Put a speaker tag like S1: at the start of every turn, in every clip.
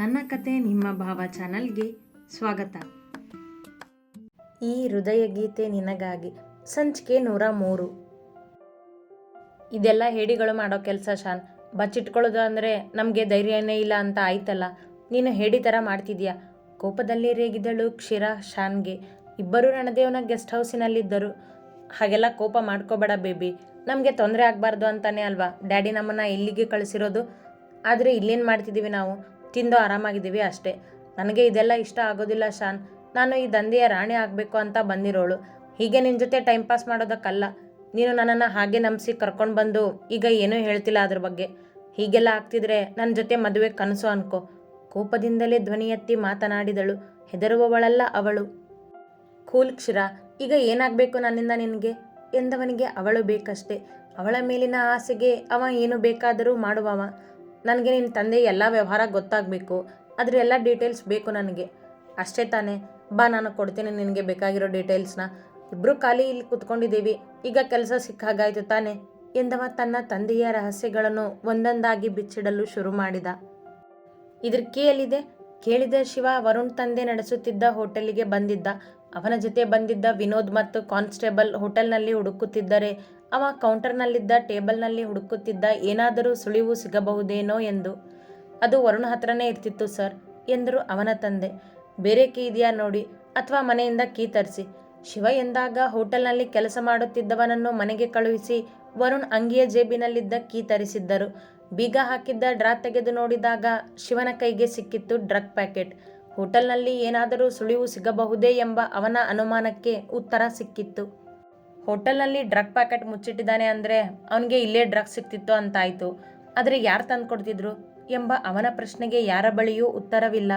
S1: ನನ್ನ ಕತೆ ನಿಮ್ಮ ಭಾವ ಚಾನಲ್ಗೆ ಸ್ವಾಗತ.
S2: ಈ ಹೃದಯ ಗೀತೆ ನಿನಗಾಗಿ ಸಂಚಿಕೆ ನೂರ ಮೂರು. ಇದೆಲ್ಲ ಹೇಡಿಗಳು ಮಾಡೋ ಕೆಲಸ ಶಾನ್. ಬಚ್ಚಿಟ್ಕೊಳ್ಳೋದು ಅಂದರೆ ನಮಗೆ ಧೈರ್ಯನೇ ಇಲ್ಲ ಅಂತ ಆಯ್ತಲ್ಲ. ನೀನು ಹೇಡಿ ಥರ ಮಾಡ್ತಿದ್ಯಾ? ಕೋಪದಲ್ಲಿ ರೇಗಿದಳು ಕ್ಷೀರ ಶಾನ್ಗೆ. ಇಬ್ಬರು ರಣದೇವನ ಗೆಸ್ಟ್ ಹೌಸಿನಲ್ಲಿದ್ದರು. ಹಾಗೆಲ್ಲ ಕೋಪ ಮಾಡ್ಕೋಬೇಡ ಬೇಬಿ. ನಮಗೆ ತೊಂದರೆ ಆಗಬಾರ್ದು ಅಂತಾನೆ ಅಲ್ವಾ? ಡ್ಯಾಡಿ ನಮ್ಮನ್ನು ಇಲ್ಲಿಗೆ ಕಳಿಸಿರೋದು. ಆದರೆ ಇಲ್ಲೇನು ಮಾಡ್ತಿದ್ದೀವಿ ನಾವು? ತಿಂದು ಆರಾಮಾಗಿದ್ದೀವಿ ಅಷ್ಟೇ. ನನಗೆ ಇದೆಲ್ಲ ಇಷ್ಟ ಆಗೋದಿಲ್ಲ ಶಾನ್. ನಾನು ಈ ದಂಧೆಯ ರಾಣಿ ಆಗಬೇಕು ಅಂತ ಬಂದಿರೋಳು. ಹೀಗೆ ನಿನ್ನ ಜೊತೆ ಟೈಮ್ ಪಾಸ್ ಮಾಡೋದಕ್ಕಲ್ಲ. ನೀನು ನನ್ನನ್ನು ಹಾಗೆ ನಂಬಿಸಿ ಕರ್ಕೊಂಡು ಬಂದು ಈಗ ಏನೂ ಹೇಳ್ತಿಲ್ಲ ಅದ್ರ ಬಗ್ಗೆ. ಹೀಗೆಲ್ಲ ಆಗ್ತಿದ್ರೆ ನನ್ನ ಜೊತೆ ಮದುವೆ ಕನಸು ಅನ್ಕೋ. ಕೋಪದಿಂದಲೇ ಧ್ವನಿ ಎತ್ತಿ ಮಾತನಾಡಿದಳು. ಹೆದರುವವಳಲ್ಲ ಅವಳು. ಕೂಲ್ ಕ್ಷಿರ, ಈಗ ಏನಾಗಬೇಕು ನನ್ನಿಂದ ನಿನಗೆ? ಎಂದವನಿಗೆ ಅವಳು ಬೇಕಷ್ಟೆ. ಅವಳ ಮೇಲಿನ ಆಸೆಗೆ ಅವ ಏನು ಬೇಕಾದರೂ ಮಾಡುವವ. ನನಗೆ ನಿನ್ನ ತಂದೆ ಎಲ್ಲ ವ್ಯವಹಾರ ಗೊತ್ತಾಗಬೇಕು ಅದ್ರ ಎಲ್ಲ ಡೀಟೇಲ್ಸ್ ಬೇಕು ನನಗೆ. ಅಷ್ಟೇ ತಾನೇ, ಬಾ ನಾನು ಕೊಡ್ತೀನಿ ನಿನಗೆ ಬೇಕಾಗಿರೋ ಡೀಟೇಲ್ಸ್ನ. ಇಬ್ಬರು ಖಾಲಿ ಇಲ್ಲಿ ಕುತ್ಕೊಂಡಿದ್ದೀವಿ, ಈಗ ಕೆಲಸ ಸಿಕ್ಕಾಗಾಯ್ತು ತಾನೆ, ಎಂದವ ತನ್ನ ತಂದೆಯ ರಹಸ್ಯಗಳನ್ನು ಒಂದೊಂದಾಗಿ ಬಿಚ್ಚಿಡಲು ಶುರು ಮಾಡಿದ. ಇದ್ರ ಕೀಯಲ್ಲಿದೆ, ಕೇಳಿದ ಶಿವ ವರುಣ್ ತಂದೆ ನಡೆಸುತ್ತಿದ್ದ ಹೋಟೆಲಿಗೆ ಬಂದಿದ್ದ. ಅವನ ಜೊತೆ ಬಂದಿದ್ದ ವಿನೋದ್ ಮತ್ತು ಕಾನ್ಸ್ಟೇಬಲ್ ಹೋಟೆಲ್ನಲ್ಲಿ ಹುಡುಕುತ್ತಿದ್ದರೆ ಅವ ಕೌಂಟರ್ನಲ್ಲಿದ್ದ ಟೇಬಲ್ನಲ್ಲಿ ಹುಡುಕುತ್ತಿದ್ದ ಏನಾದರೂ ಸುಳಿವು ಸಿಗಬಹುದೇನೋ ಎಂದು. ಅದು ವರುಣ ಹತ್ರನೇ ಇರ್ತಿತ್ತು, ಸರ್, ಎಂದರು ಅವನ ತಂದೆ. ಬೇರೆ ಕೀ ಇದೆಯಾ ನೋಡಿ, ಅಥವಾ ಮನೆಯಿಂದ ಕೀ ತರಿಸಿ. ಶಿವ ಎಂದಾಗ ಹೋಟೆಲ್ನಲ್ಲಿ ಕೆಲಸ ಮಾಡುತ್ತಿದ್ದವನನ್ನು ಮನೆಗೆ ಕಳುಹಿಸಿ ವರುಣ್ ಅಂಗಿಯ ಜೇಬಿನಲ್ಲಿದ್ದ ಕೀ ತರಿಸಿದ್ದರು. ಬೀಗ ಹಾಕಿದ್ದ ಡ್ರಾ ತೆಗೆದು ನೋಡಿದಾಗ ಶಿವನ ಕೈಗೆ ಸಿಕ್ಕಿತ್ತು ಡ್ರಗ್ ಪ್ಯಾಕೆಟ್. ಹೋಟೆಲ್ನಲ್ಲಿ ಏನಾದರೂ ಸುಳಿವು ಸಿಗಬಹುದೇ ಎಂಬ ಅವನ ಅನುಮಾನಕ್ಕೆ ಉತ್ತರ ಸಿಕ್ಕಿತ್ತು. ಹೋಟೆಲ್ನಲ್ಲಿ ಡ್ರಗ್ ಪ್ಯಾಕೆಟ್ ಮುಚ್ಚಿಟ್ಟಿದ್ದಾನೆ ಅಂದರೆ ಅವನಿಗೆ ಇಲ್ಲೇ ಡ್ರಗ್ ಸಿಕ್ತಿತ್ತು ಅಂತಾಯಿತು. ಆದರೆ ಯಾರು ತಂದು ಕೊಡ್ತಿದ್ರು? ಎಂಬ ಅವನ ಪ್ರಶ್ನೆಗೆ ಯಾರ ಬಳಿಯೂ ಉತ್ತರವಿಲ್ಲ.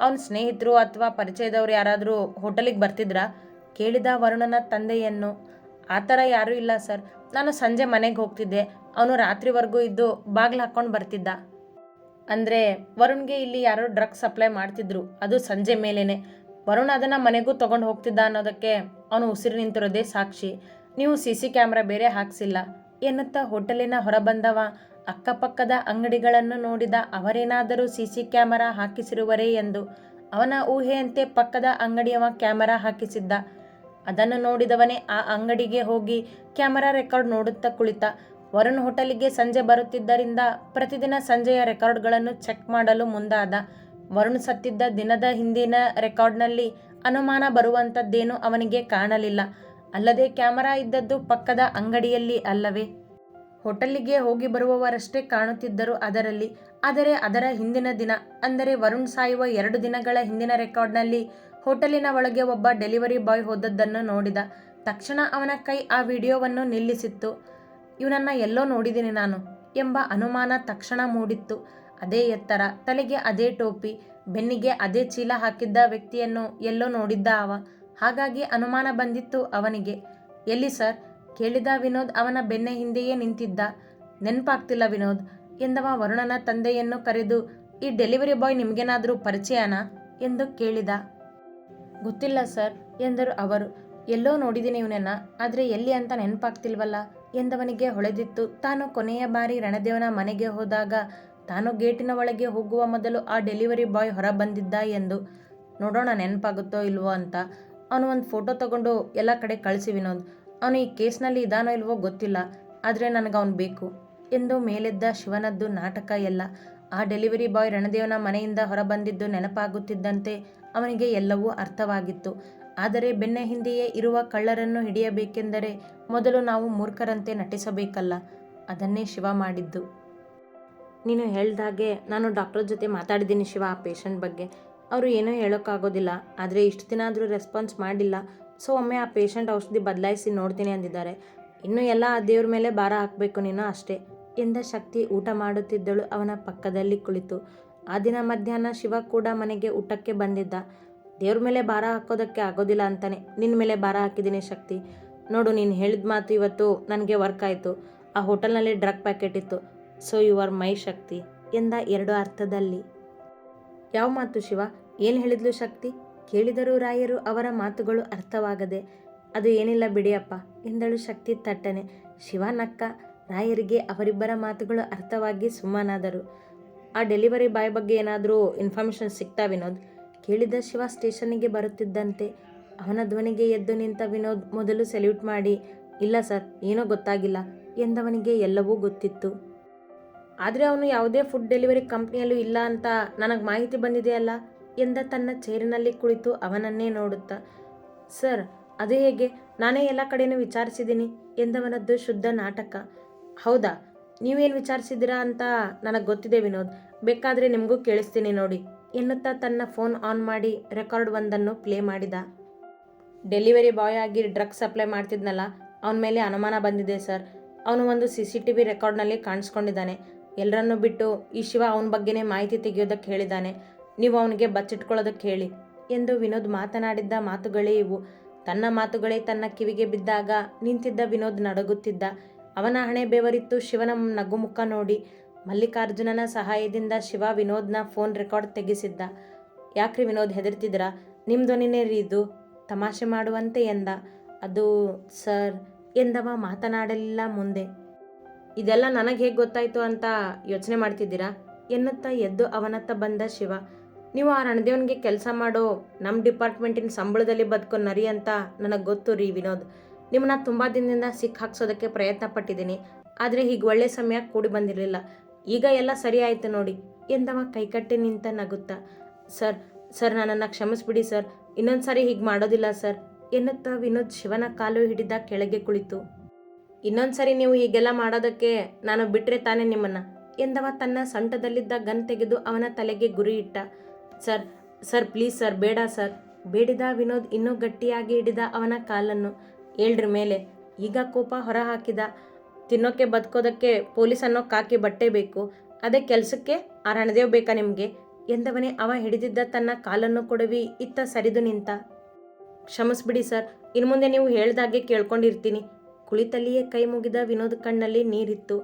S2: ಅವನ ಸ್ನೇಹಿತರು ಅಥವಾ ಪರಿಚಯದವರು ಯಾರಾದರೂ ಹೋಟೆಲಿಗೆ ಬರ್ತಿದ್ರಾ? ಕೇಳಿದ ವರುಣನ ತಂದೆಯನ್ನು. ಆ ಥರ ಯಾರೂ ಇಲ್ಲ ಸರ್. ನಾನು ಸಂಜೆ ಮನೆಗೆ ಹೋಗ್ತಿದ್ದೆ. ಅವನು ರಾತ್ರಿವರೆಗೂ ಇದ್ದು ಬಾಗಿಲು ಹಾಕ್ಕೊಂಡು ಬರ್ತಿದ್ದ. ಅಂದರೆ ವರುಣ್ಗೆ ಇಲ್ಲಿ ಯಾರೋ ಡ್ರಗ್ ಸಪ್ಲೈ ಮಾಡ್ತಿದ್ರು. ಅದು ಸಂಜೆ ಮೇಲೇನೆ. ವರುಣ್ ಅದನ್ನು ಮನೆಗೂ ತಗೊಂಡು ಹೋಗ್ತಿದ್ದ ಅನ್ನೋದಕ್ಕೆ ಅವನು ಉಸಿರು ನಿಂತಿರೋದೇ ಸಾಕ್ಷಿ. ನೀವು ಸಿ ಸಿ ಕ್ಯಾಮ್ರಾ ಬೇರೆ ಹಾಕ್ಸಿಲ್ಲ. ಎನ್ನುತ್ತಾ ಹೋಟೆಲಿನ ಹೊರಬಂದವ. ಅಕ್ಕಪಕ್ಕದ ಅಂಗಡಿಗಳನ್ನು ನೋಡಿದ ಅವರೇನಾದರೂ ಸಿ ಸಿ ಕ್ಯಾಮರಾ ಹಾಕಿಸಿರುವರೇ ಎಂದು. ಅವನ ಊಹೆಯಂತೆ ಪಕ್ಕದ ಅಂಗಡಿಯವ ಕ್ಯಾಮರಾ ಹಾಕಿಸಿದ್ದ. ಅದನ್ನು ನೋಡಿದವನೇ ಆ ಅಂಗಡಿಗೆ ಹೋಗಿ ಕ್ಯಾಮರಾ ರೆಕಾರ್ಡ್ ನೋಡುತ್ತಾ ಕುಳಿತ. ವರುಣ್ ಹೋಟೆಲಿಗೆ ಸಂಜೆ ಬರುತ್ತಿದ್ದರಿಂದ ಪ್ರತಿದಿನ ಸಂಜೆಯ ರೆಕಾರ್ಡ್ಗಳನ್ನು ಚೆಕ್ ಮಾಡಲು ಮುಂದಾದ. ವರುಣ್ ಸತ್ತಿದ್ದ ದಿನದ ಹಿಂದಿನ ರೆಕಾರ್ಡ್ನಲ್ಲಿ ಅನುಮಾನ ಬರುವಂಥದ್ದೇನೂ ಅವನಿಗೆ ಕಾಣಲಿಲ್ಲ. ಅಲ್ಲದೆ ಕ್ಯಾಮರಾ ಇದ್ದದ್ದು ಪಕ್ಕದ ಅಂಗಡಿಯಲ್ಲಿ ಅಲ್ಲವೇ? ಹೋಟೆಲ್ಲಿಗೆ ಹೋಗಿ ಬರುವವರಷ್ಟೇ ಕಾಣುತ್ತಿದ್ದರು ಅದರಲ್ಲಿ. ಆದರೆ ಅದರ ಹಿಂದಿನ ದಿನ, ಅಂದರೆ ವರುಣ್ ಸಾಯುವ ಎರಡು ದಿನಗಳ ಹಿಂದಿನ ರೆಕಾರ್ಡ್ನಲ್ಲಿ ಹೋಟೆಲಿನ ಒಳಗೆ ಒಬ್ಬ ಡೆಲಿವರಿ ಬಾಯ್ ಹೋದದ್ದನ್ನು ನೋಡಿದ. ತಕ್ಷಣ ಅವನ ಕೈ ಆ ವಿಡಿಯೋವನ್ನು ನಿಲ್ಲಿಸಿತ್ತು. ಇವನನ್ನು ಎಲ್ಲೋ ನೋಡಿದ್ದೀನಿ ನಾನು ಎಂಬ ಅನುಮಾನ ತಕ್ಷಣ ಮೂಡಿತ್ತು. ಅದೇ ಎತ್ತರ, ತಲೆಗೆ ಅದೇ ಟೋಪಿ, ಬೆನ್ನಿಗೆ ಅದೇ ಚೀಲ ಹಾಕಿದ್ದ ವ್ಯಕ್ತಿಯನ್ನು ಎಲ್ಲೋ ನೋಡಿದ್ದ ಅವ. ಹಾಗಾಗಿ ಅನುಮಾನ ಬಂದಿತ್ತು ಅವನಿಗೆ. ಎಲ್ಲಿ ಸರ್? ಕೇಳಿದ ವಿನೋದ್ ಅವನ ಬೆನ್ನ ಹಿಂದೆಯೇ ನಿಂತಿದ್ದ. ನೆನಪಾಗ್ತಿಲ್ಲ ವಿನೋದ್, ಎಂದವ ವರುಣನ ತಂದೆಯನ್ನು ಕರೆದು, ಈ ಡೆಲಿವರಿ ಬಾಯ್ ನಿಮಗೇನಾದರೂ ಪರಿಚಯನಾ? ಎಂದು ಕೇಳಿದ. ಗೊತ್ತಿಲ್ಲ ಸರ್, ಎಂದರು ಅವರು. ಎಲ್ಲೋ ನೋಡಿದ್ದೀನಿ ಇವನನ್ನ, ಆದರೆ ಎಲ್ಲಿ ಅಂತ ನೆನಪಾಗ್ತಿಲ್ವಲ್ಲ? ಎಂದವನಿಗೆ ಹೊಳೆದಿತ್ತು. ತಾನು ಕೊನೆಯ ಬಾರಿ ರಣದೇವನ ಮನೆಗೆ ಹೋದಾಗ ತಾನು ಗೇಟಿನ ಒಳಗೆ ಹೋಗುವ ಮೊದಲು ಆ ಡೆಲಿವರಿ ಬಾಯ್ ಹೊರ ಬಂದಿದ್ದ ಎಂದು ನೋಡೋಣ ನೆನಪಾಗುತ್ತೋ ಇಲ್ವೋ ಅಂತ. ಅವನು ಒಂದು ಫೋಟೋ ತಗೊಂಡು ಎಲ್ಲ ಕಡೆ ಕಳಿಸಿ ವಿನೋದ್. ಅವನು ಈ ಕೇಸ್ನಲ್ಲಿ ಇದಾನೋ ಇಲ್ವೋ ಗೊತ್ತಿಲ್ಲ, ಆದರೆ ನನಗೆ ಅವನು ಬೇಕು ಎಂದು ಮೇಲೆದ್ದ ಶಿವನದ್ದು ನಾಟಕ ಎಲ್ಲ. ಆ ಡೆಲಿವರಿ ಬಾಯ್ ರಣದೇವನ ಮನೆಯಿಂದ ಹೊರಬಂದಿದ್ದು ನೆನಪಾಗುತ್ತಿದ್ದಂತೆ ಅವನಿಗೆ ಎಲ್ಲವೂ ಅರ್ಥವಾಗಿತ್ತು. ಆದರೆ ಬೆನ್ನ ಹಿಂದೆಯೇ ಇರುವ ಕಳ್ಳರನ್ನು ಹಿಡಿಯಬೇಕೆಂದರೆ ಮೊದಲು ನಾವು ಮೂರ್ಖರಂತೆ ನಟಿಸಬೇಕಲ್ಲ, ಅದನ್ನೇ ಶಿವ ಮಾಡಿದ್ದು. ನೀನು ಹೇಳ್ದಾಗೆ ನಾನು ಡಾಕ್ಟರ್ ಜೊತೆ ಮಾತಾಡಿದ್ದೀನಿ ಶಿವ ಆ ಪೇಷಂಟ್ ಬಗ್ಗೆ. ಅವರು ಏನೂ ಹೇಳೋಕ್ಕಾಗೋದಿಲ್ಲ, ಆದರೆ ಇಷ್ಟು ದಿನ ಆದರೂ ರೆಸ್ಪಾನ್ಸ್ ಮಾಡಿಲ್ಲ. ಸೊ ಒಮ್ಮೆ ಆ ಪೇಷಂಟ್ ಔಷಧಿ ಬದಲಾಯಿಸಿ ನೋಡ್ತೀನಿ ಅಂದಿದ್ದಾರೆ. ಇನ್ನು ಎಲ್ಲ ಆ ದೇವ್ರ ಮೇಲೆ ಭಾರ ಹಾಕಬೇಕು ನೀನು ಅಷ್ಟೇ. ಎಂದ ಶಕ್ತಿ ಊಟ ಮಾಡುತ್ತಿದ್ದಳು ಅವನ ಪಕ್ಕದಲ್ಲಿ ಕುಳಿತು. ಆ ದಿನ ಮಧ್ಯಾಹ್ನ ಶಿವ ಕೂಡ ಮನೆಗೆ ಊಟಕ್ಕೆ ಬಂದಿದ್ದ. ದೇವ್ರ ಮೇಲೆ ಭಾರ ಹಾಕೋದಕ್ಕೆ ಆಗೋದಿಲ್ಲ ಅಂತಾನೆ. ನಿನ್ನ ಮೇಲೆ ಭಾರ ಹಾಕಿದ್ದೀನಿ ಶಕ್ತಿ. ನೋಡು, ನೀನು ಹೇಳಿದ ಮಾತು ಇವತ್ತು ನನಗೆ ವರ್ಕ್ ಆಯಿತು. ಆ ಹೋಟೆಲ್ನಲ್ಲಿ ಡ್ರಗ್ ಪ್ಯಾಕೆಟ್ ಇತ್ತು. So you are my Shakti ಎಂದ ಎರಡು ಅರ್ಥದಲ್ಲಿ. ಯಾವ ಮಾತು ಶಿವ? ಏನು ಹೇಳಿದ್ಲು ಶಕ್ತಿ? ಕೇಳಿದರೂ ರಾಯರು ಅವರ ಮಾತುಗಳು ಅರ್ಥವಾಗದೆ, ಅದು ಏನಿಲ್ಲ ಬಿಡಿಯಪ್ಪ ಎಂದಳು ಶಕ್ತಿ ತಟ್ಟನೆ. ಶಿವ ನಕ್ಕ, ರಾಯರಿಗೆ ಅವರಿಬ್ಬರ ಮಾತುಗಳು ಅರ್ಥವಾಗಿ ಸುಮ್ಮನಾದರು. ಆ ಡೆಲಿವರಿ ಬಾಯ್ ಬಗ್ಗೆ ಏನಾದರೂ ಇನ್ಫಾರ್ಮೇಷನ್ ಸಿಗ್ತಾ ವಿನೋದ್? ಕೇಳಿದ ಶಿವ ಸ್ಟೇಷನ್ನಿಗೆ ಬರುತ್ತಿದ್ದಂತೆ, ಅವನ ಧ್ವನಿಗೆ ಎದ್ದು ನಿಂತ ವಿನೋದ್ ಮೊದಲು ಸೆಲ್ಯೂಟ್ ಮಾಡಿ, ಇಲ್ಲ ಸರ್, ಏನೋ ಗೊತ್ತಾಗಿಲ್ಲ ಎಂದವನಿಗೆ ಎಲ್ಲವೂ ಗೊತ್ತಿತ್ತು. ಆದರೆ ಅವನು ಯಾವುದೇ ಫುಡ್ ಡೆಲಿವರಿ ಕಂಪ್ನಿಯಲ್ಲೂ ಇಲ್ಲ ಅಂತ ನನಗೆ ಮಾಹಿತಿ ಬಂದಿದೆಯಲ್ಲ ಎಂದ ತನ್ನ ಚೇರಿನಲ್ಲಿ ಕುಳಿತು ಅವನನ್ನೇ ನೋಡುತ್ತಾ. ಸರ್, ಅದು ಹೇಗೆ? ನಾನೇ ಎಲ್ಲ ಕಡೆಯೂ ವಿಚಾರಿಸಿದ್ದೀನಿ, ಎಂದವನದ್ದು ಶುದ್ಧ ನಾಟಕ. ಹೌದಾ? ನೀವೇನು ವಿಚಾರಿಸಿದ್ದೀರಾ ಅಂತ ನನಗೆ ಗೊತ್ತಿದೆ ವಿನೋದ್. ಬೇಕಾದರೆ ನಿಮಗೂ ಕೇಳಿಸ್ತೀನಿ ನೋಡಿ, ಎನ್ನುತ್ತಾ ತನ್ನ ಫೋನ್ ಆನ್ ಮಾಡಿ ರೆಕಾರ್ಡ್ ಒಂದನ್ನು ಪ್ಲೇ ಮಾಡಿದ. ಡೆಲಿವರಿ ಬಾಯ್ ಆಗಿ ಡ್ರಗ್ಸ್ ಸಪ್ಲೈ ಮಾಡ್ತಿದ್ನಲ್ಲ, ಅವನ ಮೇಲೆ ಅನುಮಾನ ಬಂದಿದೆ ಸರ್. ಅವನು ಒಂದು ಸಿ ಸಿ ಟಿ ವಿ ರೆಕಾರ್ಡ್ನಲ್ಲಿ ಕಾಣಿಸ್ಕೊಂಡಿದ್ದಾನೆ. ಎಲ್ಲರನ್ನೂ ಬಿಟ್ಟು ಈ ಶಿವ ಅವನ ಬಗ್ಗೆನೇ ಮಾಹಿತಿ ತೆಗೆಯೋದಕ್ಕೆ ಹೇಳಿದ್ದಾನೆ. ನೀವು ಅವನಿಗೆ ಬಚ್ಚಿಟ್ಕೊಳ್ಳೋದಕ್ಕೆ ಹೇಳಿ ಎಂದು ವಿನೋದ್ ಮಾತನಾಡಿದ್ದ ಮಾತುಗಳೇ ಇವು. ತನ್ನ ಮಾತುಗಳೇ ತನ್ನ ಕಿವಿಗೆ ಬಿದ್ದಾಗ ನಿಂತಿದ್ದ ವಿನೋದ್ ನಡಗುತ್ತಿದ್ದ. ಅವನ ಹಣೆ ಬೆವರಿತ್ತು ಶಿವನ ನಗುಮುಖ ನೋಡಿ. ಮಲ್ಲಿಕಾರ್ಜುನನ ಸಹಾಯದಿಂದ ಶಿವ ವಿನೋದ್ನ ಫೋನ್ ರೆಕಾರ್ಡ್ ತೆಗೆಸಿದ್ದ. ಯಾಕ್ರಿ ವಿನೋದ್ ಹೆದರ್ತಿದ್ರಾ ನಿಮ್ಮ ಧ್ವನಿನೇ ರೀ ಇದು ತಮಾಷೆ ಮಾಡುವಂತೆ ಎಂದ. ಅದು ಸರ್ ಎಂದವ ಮಾತನಾಡಲಿಲ್ಲ ಮುಂದೆ. ಇದೆಲ್ಲ ನನಗೆ ಹೇಗೆ ಗೊತ್ತಾಯ್ತು ಅಂತ ಯೋಚನೆ ಮಾಡ್ತಿದ್ದೀರಾ? ಎನ್ನುತ್ತಾ ಎದ್ದು ಅವನತ್ತ ಬಂದ ಶಿವ. ನೀವು ಆ ರಣದೇವನಿಗೆ ಕೆಲಸ ಮಾಡೋ ನಮ್ಮ ಡಿಪಾರ್ಟ್ಮೆಂಟಿನ ಸಂಬಳದಲ್ಲಿ ಬದುಕೋ ನರಿ ಅಂತ ನನಗೆ ಗೊತ್ತು ರೀ ವಿನೋದ್. ನಿಮ್ಮನ್ನ ತುಂಬ ದಿನದಿಂದ ಸಿಕ್ಕ ಹಾಕ್ಸೋದಕ್ಕೆ ಪ್ರಯತ್ನ ಪಟ್ಟಿದ್ದೀನಿ ಆದರೆ ಹೀಗೆ ಒಳ್ಳೆ ಸಮಯ ಕೂಡಿ ಬಂದಿರಲಿಲ್ಲ. ಈಗ ಎಲ್ಲ ಸರಿ ಆಯಿತು ನೋಡಿ. ಎಂದವ ಕೈಕಟ್ಟಿ ನಿಂತ ನಗುತ್ತಾ. ಸರ್ ಸರ್ ನನ್ನನ್ನು ಕ್ಷಮಿಸ್ಬಿಡಿ ಸರ್. ಇನ್ನೊಂದು ಸಾರಿ ಹೀಗೆ ಮಾಡೋದಿಲ್ಲ ಸರ್. ಎನ್ನುತ್ತಾ ವಿನೋದ್ ಶಿವನ ಕಾಲು ಹಿಡಿದ ಕೆಳಗೆ ಕುಳಿತು. ಇನ್ನೊಂದ್ಸರಿ ನೀವು ಹೀಗೆಲ್ಲ ಮಾಡೋದಕ್ಕೆ ನಾನು ಬಿಟ್ಟರೆ ತಾನೇ ನಿಮ್ಮನ್ನ, ಎಂದವ ತನ್ನ ಸೊಂಟದಲ್ಲಿದ್ದ ಗನ್ ತೆಗೆದು ಅವನ ತಲೆಗೆ ಗುರಿ ಇಟ್ಟ. ಸರ್ ಸರ್, ಪ್ಲೀಸ್ ಸರ್, ಬೇಡ ಸರ್. ಬೇಡಿದ ವಿನೋದ್ ಇನ್ನೂ ಗಟ್ಟಿಯಾಗಿ ಹಿಡಿದ ಅವನ ಕಾಲನ್ನು. ಏಳ್ರ ಮೇಲೆ. ಈಗ ಕೋಪ ಹೊರ ಹಾಕಿದ ತಿನ್ನೋಕೆ ಬದುಕೋದಕ್ಕೆ ಪೊಲೀಸ್ ಅನ್ನೋ ಕಾಕಿ ಬಟ್ಟೆ ಬೇಕು. ಅದೇ ಕೆಲಸಕ್ಕೆ ಆ ರಣದೇವ್ ಬೇಕಾ ನಿಮಗೆ? ಎಂದವನೇ ಅವ ಹಿಡಿದಿದ್ದ ತನ್ನ ಕಾಲನ್ನು ಕೊಡವಿ ಇತ್ತ ಸರಿದು ನಿಂತ. ಕ್ಷಮಿಸ್ಬಿಡಿ ಸರ್. ಇನ್ನು ಮುಂದೆ ನೀವು ಹೇಳ್ದಾಗೆ ಕೇಳ್ಕೊಂಡಿರ್ತೀನಿ. ಕುಳಿತಲ್ಲಿಯೇ ಕೈ ಮುಗಿದ ವಿನೋದ್ ಕಣ್ಣಲ್ಲಿ ನೀರಿತ್ತು.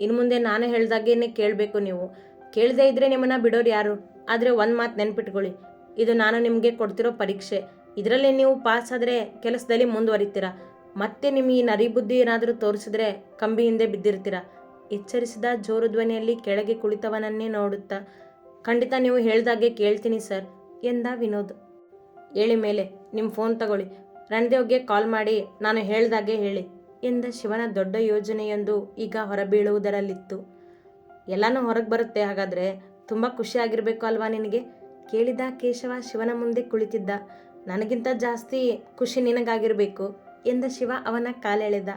S2: ಇನ್ನು ಮುಂದೆ ನಾನು ಹೇಳ್ದಾಗೇನೆ ಕೇಳಬೇಕು ನೀವು. ಕೇಳದೇ ಇದ್ರೆ ನಿಮ್ಮನ್ನ ಬಿಡೋರು ಯಾರು? ಆದರೆ ಒಂದು ಮಾತು ನೆನ್ಪಿಟ್ಕೊಳ್ಳಿ. ಇದು ನಾನು ನಿಮಗೆ ಕೊಡ್ತಿರೋ ಪರೀಕ್ಷೆ. ಇದರಲ್ಲಿ ನೀವು ಪಾಸ್ ಆದರೆ ಕೆಲಸದಲ್ಲಿ ಮುಂದುವರಿತೀರ. ಮತ್ತೆ ನಿಮ್ಮ ಈ ನರಿಬುದ್ಧಿ ಏನಾದರೂ ತೋರಿಸಿದ್ರೆ ಕಂಬಿ ಹಿಂದೆ ಬಿದ್ದಿರ್ತೀರ. ಎಚ್ಚರಿಸಿದ ಜೋರು ಧ್ವನಿಯಲ್ಲಿ ಕೆಳಗೆ ಕುಳಿತವನನ್ನೇ ನೋಡುತ್ತಾ, ಖಂಡಿತ ನೀವು ಹೇಳ್ದಾಗೆ ಕೇಳ್ತೀನಿ ಸರ್, ಎಂದ ವಿನೋದ್. ಹೇಳಿ ಮೇಲೆ ನಿಮ್ಮ ಫೋನ್ ತಗೊಳ್ಳಿ. ರಣದೇವ್ಗೆ ಕಾಲ್ ಮಾಡಿ ನಾನು ಹೇಳ್ದಾಗೆ ಹೇಳಿ. ಎಂದ ಶಿವನ ದೊಡ್ಡ ಯೋಜನೆಯೊಂದು ಈಗ ಹೊರಬೀಳುವುದರಲ್ಲಿತ್ತು. ಎಲ್ಲನೂ ಹೊರಗೆ ಬರುತ್ತೆ, ಹಾಗಾದರೆ ತುಂಬ ಖುಷಿಯಾಗಿರಬೇಕು ಅಲ್ವಾ ನಿನಗೆ? ಕೇಳಿದ ಕೇಶವ ಶಿವನ ಮುಂದೆ ಕುಳಿತಿದ್ದ. ನನಗಿಂತ ಜಾಸ್ತಿ ಖುಷಿ ನಿನಗಾಗಿರಬೇಕು ಎಂದ ಶಿವ ಅವನ ಕಾಲೆಳೆದ.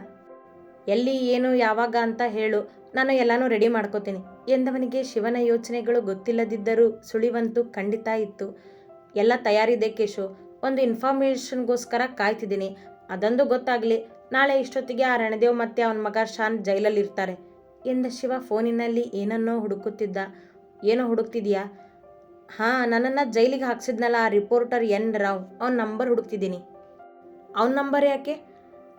S2: ಎಲ್ಲಿ, ಏನು, ಯಾವಾಗ ಅಂತ ಹೇಳು, ನಾನು ಎಲ್ಲನೂ ರೆಡಿ ಮಾಡ್ಕೋತೀನಿ ಎಂದವನಿಗೆ ಶಿವನ ಯೋಚನೆಗಳು ಗೊತ್ತಿಲ್ಲದಿದ್ದರೂ ಸುಳಿವಂತೂ ಖಂಡಿತ ಇತ್ತು. ಎಲ್ಲ ತಯಾರಿದೆ ಕೇಶು, ಒಂದು ಇನ್ಫಾರ್ಮೇಷನ್ಗೋಸ್ಕರ ಕಾಯ್ತಿದ್ದೀನಿ. ಅದೊಂದು ಗೊತ್ತಾಗಲಿ ನಾಳೆ ಇಷ್ಟೊತ್ತಿಗೆ ಆ ರಣದೇವ್ ಮತ್ತೆ ಅವನ ಮಗ ಶಾನ್ ಜೈಲಲ್ಲಿ ಇರ್ತಾರೆ. ಎಂದ ಶಿವ ಫೋನಿನಲ್ಲಿ ಏನನ್ನೋ ಹುಡುಕುತ್ತಿದ್ದ. ಏನೋ ಹುಡುಕ್ತಿದ್ಯಾ? ಹಾಂ, ನನ್ನನ್ನು ಜೈಲಿಗೆ ಹಾಕ್ಸಿದ್ನಲ್ಲ ಆ ರಿಪೋರ್ಟರ್ ಎನ್ ರಾವ್. ಅವನ ನಂಬರ್ ಹುಡುಕ್ತಿದ್ದೀನಿ. ಅವನ ನಂಬರ್ ಯಾಕೆ?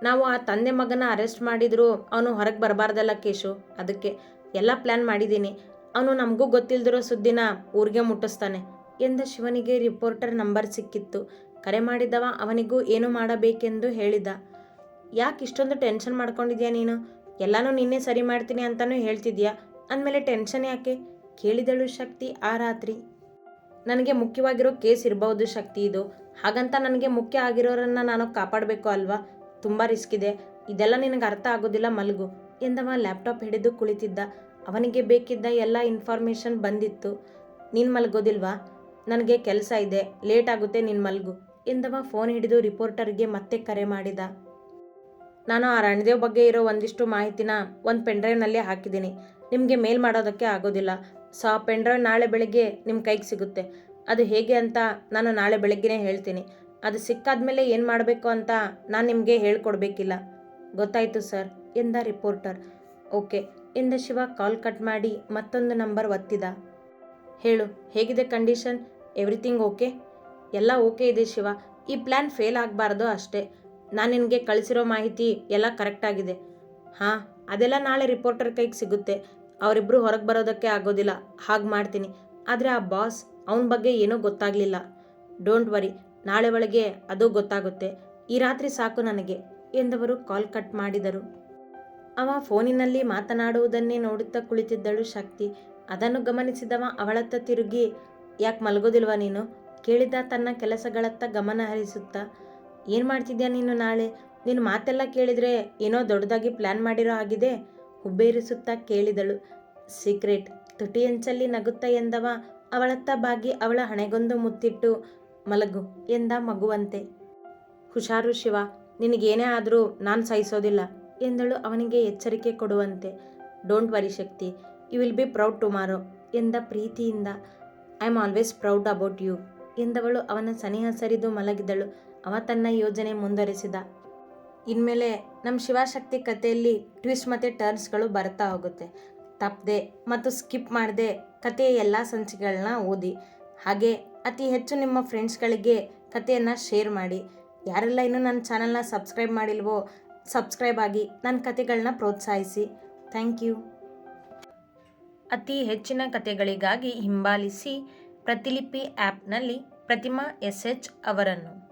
S2: ನಾವು ಆ ತಂದೆ ಮಗನ ಅರೆಸ್ಟ್ ಮಾಡಿದ್ರು, ಅವನು ಹೊರಗೆ ಬರಬಾರ್ದಲ್ಲ ಕೇಶು. ಅದಕ್ಕೆ ಎಲ್ಲ ಪ್ಲ್ಯಾನ್ ಮಾಡಿದ್ದೀನಿ. ಅವನು ನಮಗೂ ಗೊತ್ತಿಲ್ಲದಿರೋ ಸುದ್ದಿನ ಊರಿಗೆ ಮುಟ್ಟಿಸ್ತಾನೆ. ಎಂದ ಶಿವನಿಗೆ ರಿಪೋರ್ಟರ್ ನಂಬರ್ ಸಿಕ್ಕಿತ್ತು. ಕರೆ ಮಾಡಿದವ ಅವನಿಗೂ ಏನು ಮಾಡಬೇಕೆಂದು ಹೇಳಿದ. ಯಾಕೆ ಇಷ್ಟೊಂದು ಟೆನ್ಷನ್ ಮಾಡ್ಕೊಂಡಿದ್ಯಾ ನೀನು? ಎಲ್ಲನೂ ನಿನ್ನೆ ಸರಿ ಮಾಡ್ತೀನಿ ಅಂತಲೂ ಹೇಳ್ತಿದ್ಯಾ? ಅಂದಮೇಲೆ ಟೆನ್ಷನ್ ಯಾಕೆ? ಕೇಳಿದಳು ಶಕ್ತಿ ಆ ರಾತ್ರಿ. ನನಗೆ ಮುಖ್ಯವಾಗಿರೋ ಕೇಸ್ ಇರಬಹುದು ಶಕ್ತಿ ಇದು. ಹಾಗಂತ ನನಗೆ ಮುಖ್ಯ ಆಗಿರೋರನ್ನ ನಾನು ಕಾಪಾಡಬೇಕು ಅಲ್ವಾ? ತುಂಬ ರಿಸ್ಕ್ ಇದೆ. ಇದೆಲ್ಲ ನಿನಗೆ ಅರ್ಥ ಆಗೋದಿಲ್ಲ ಮಲಗು. ಎಂದವ ಲ್ಯಾಪ್ಟಾಪ್ ಹಿಡಿದು ಕುಳಿತಿದ್ದ. ಅವನಿಗೆ ಬೇಕಿದ್ದ ಎಲ್ಲ ಇನ್ಫಾರ್ಮೇಷನ್ ಬಂದಿತ್ತು. ನೀನು ಮಲಗೋದಿಲ್ವಾ? ನನಗೆ ಕೆಲಸ ಇದೆ. ಲೇಟ್ ಆಗುತ್ತೆ ನೀನು ಮಲಗು. ಎಂದವ ಫೋನ್ ಹಿಡಿದು ರಿಪೋರ್ಟರ್ಗೆ ಮತ್ತೆ ಕರೆ ಮಾಡಿದ. ನಾನು ಆ ರಣದೇವ್ ಬಗ್ಗೆ ಇರೋ ಒಂದಿಷ್ಟು ಮಾಹಿತಿನ ಒಂದು ಪೆನ್ಡ್ರೈವ್ನಲ್ಲಿ ಹಾಕಿದ್ದೀನಿ. ನಿಮಗೆ ಮೇಲ್ ಮಾಡೋದಕ್ಕೆ ಆಗೋದಿಲ್ಲ. ಸೊ, ಆ ಪೆನ್ಡ್ರೈವ್ ನಾಳೆ ಬೆಳಗ್ಗೆ ನಿಮ್ಮ ಕೈಗೆ ಸಿಗುತ್ತೆ. ಅದು ಹೇಗೆ ಅಂತ ನಾನು ನಾಳೆ ಬೆಳಗ್ಗೆನೇ ಹೇಳ್ತೀನಿ. ಅದು ಸಿಕ್ಕಾದ್ಮೇಲೆ ಏನು ಮಾಡಬೇಕು ಅಂತ ನಾನು ನಿಮಗೆ ಹೇಳ್ಕೊಡ್ಬೇಕಿಲ್ಲ. ಗೊತ್ತಾಯಿತು ಸರ್, ಎಂದ ರಿಪೋರ್ಟರ್. ಓಕೆ, ಎಂದ ಶಿವ ಕಾಲ್ ಕಟ್ ಮಾಡಿ ಮತ್ತೊಂದು ನಂಬರ್ ಒತ್ತಿದ. ಹೇಳು, ಹೇಗಿದೆ ಕಂಡೀಷನ್? Everything okay? ಎಲ್ಲ ಓಕೆ ಇದೆ ಶಿವ. ಈ ಪ್ಲ್ಯಾನ್ ಫೇಲ್ ಆಗಬಾರ್ದು ಅಷ್ಟೇ. ನಾನು ನಿನಗೆ ಕಳಿಸಿರೋ ಮಾಹಿತಿ ಎಲ್ಲ ಕರೆಕ್ಟಾಗಿದೆ ಹಾಂ, ಅದೆಲ್ಲ ನಾಳೆ ರಿಪೋರ್ಟರ್ ಕೈಗೆ ಸಿಗುತ್ತೆ. ಅವರಿಬ್ಬರು ಹೊರಗೆ ಬರೋದಕ್ಕೆ ಆಗೋದಿಲ್ಲ. ಹಾಗೆ ಮಾಡ್ತೀನಿ. ಆದರೆ ಆ ಬಾಸ್ ಅವನ ಬಗ್ಗೆ ಏನೂ ಗೊತ್ತಾಗಲಿಲ್ಲ. ಡೋಂಟ್ ವರಿ ನಾಳೆ ಒಳಗೆ ಅದು ಗೊತ್ತಾಗುತ್ತೆ. ಈ ರಾತ್ರಿ ಸಾಕು ನನಗೆ ಎಂದವರು ಕಾಲ್ ಕಟ್ ಮಾಡಿದರು. ಅವ ಫೋನಿನಲ್ಲಿ ಮಾತನಾಡುವುದನ್ನೇ ನೋಡುತ್ತಾ ಕುಳಿತಿದ್ದಳು ಶಕ್ತಿ. ಅದನ್ನು ಗಮನಿಸಿದವ ಅವಳತ್ತ ತಿರುಗಿ, ಯಾಕೆ ಮಲಗೋದಿಲ್ವ ನೀನು? ಕೇಳಿದ ತನ್ನ ಕೆಲಸಗಳತ್ತ ಗಮನ ಹರಿಸುತ್ತಾ ಏನು ಮಾಡ್ತಿದ್ಯಾ ನೀನು ನಾಳೆ? ನಿನ್ನ ಮಾತೆಲ್ಲ ಕೇಳಿದರೆ ಏನೋ ದೊಡ್ಡದಾಗಿ ಪ್ಲ್ಯಾನ್ ಮಾಡಿರೋ ಆಗಿದೆ ಹುಬ್ಬೇರಿಸುತ್ತಾ ಕೇಳಿದಳು. ಸೀಕ್ರೆಟ್ ತುಟಿಯಂಚಲ್ಲಿ ನಗುತ್ತ ಎಂದವ, ಅವಳತ್ತ ಬಾಗಿ ಅವಳ ಹಣೆಗೊಂದು ಮುತ್ತಿಟ್ಟು ಮಲಗು ಎಂದ ಮಗುವಂತೆ. ಹುಷಾರು ಶಿವ, ನಿನಗೇನೇ ಆದರೂ ನಾನು ಸಹಿಸೋದಿಲ್ಲ ಎಂದಳು ಅವನಿಗೆ ಎಚ್ಚರಿಕೆ ಕೊಡುವಂತೆ. Don't worry Shakti you will be proud tomorrow ಎಂದ ಪ್ರೀತಿಯಿಂದ. I am always proud about you ಎಂದವಳು ಅವನ ಸನಿಹ ಸರಿದು ಮಲಗಿದಳು. ಅವ ತನ್ನ ಯೋಜನೆ ಮುಂದುವರಿಸಿದ. ಇನ್ಮೇಲೆ ನಮ್ಮ ಶಿವಶಕ್ತಿ ಕಥೆಯಲ್ಲಿ ಟ್ವಿಸ್ಟ್ ಮತ್ತು ಟರ್ನ್ಸ್ಗಳು ಬರ್ತಾ ಹೋಗುತ್ತೆ. ತಪ್ಪದೆ ಮತ್ತು ಸ್ಕಿಪ್ ಮಾಡದೆ ಕಥೆಯ ಎಲ್ಲ ಸಂಚಿಕೆಗಳನ್ನ ಓದಿ. ಹಾಗೆ ಅತಿ ಹೆಚ್ಚು ನಿಮ್ಮ ಫ್ರೆಂಡ್ಸ್ಗಳಿಗೆ ಕಥೆಯನ್ನು ಶೇರ್ ಮಾಡಿ. ಯಾರೆಲ್ಲ ಇನ್ನೂ ನನ್ನ ಚಾನಲ್ನ ಸಬ್ಸ್ಕ್ರೈಬ್ ಮಾಡಿಲ್ವೋ, ಸಬ್ಸ್ಕ್ರೈಬ್ ಆಗಿ ನನ್ನ ಕಥೆಗಳನ್ನ ಪ್ರೋತ್ಸಾಹಿಸಿ. Thank you. ಅತಿ ಹೆಚ್ಚಿನ ಕಥೆಗಳಿಗಾಗಿ ಹಿಂಬಾಲಿಸಿ ಪ್ರತಿಲಿಪಿ ಆ್ಯಪ್ನಲ್ಲಿ ಪ್ರತಿಮಾ ಎಸ್ ಎಚ್ ಅವರನ್ನು.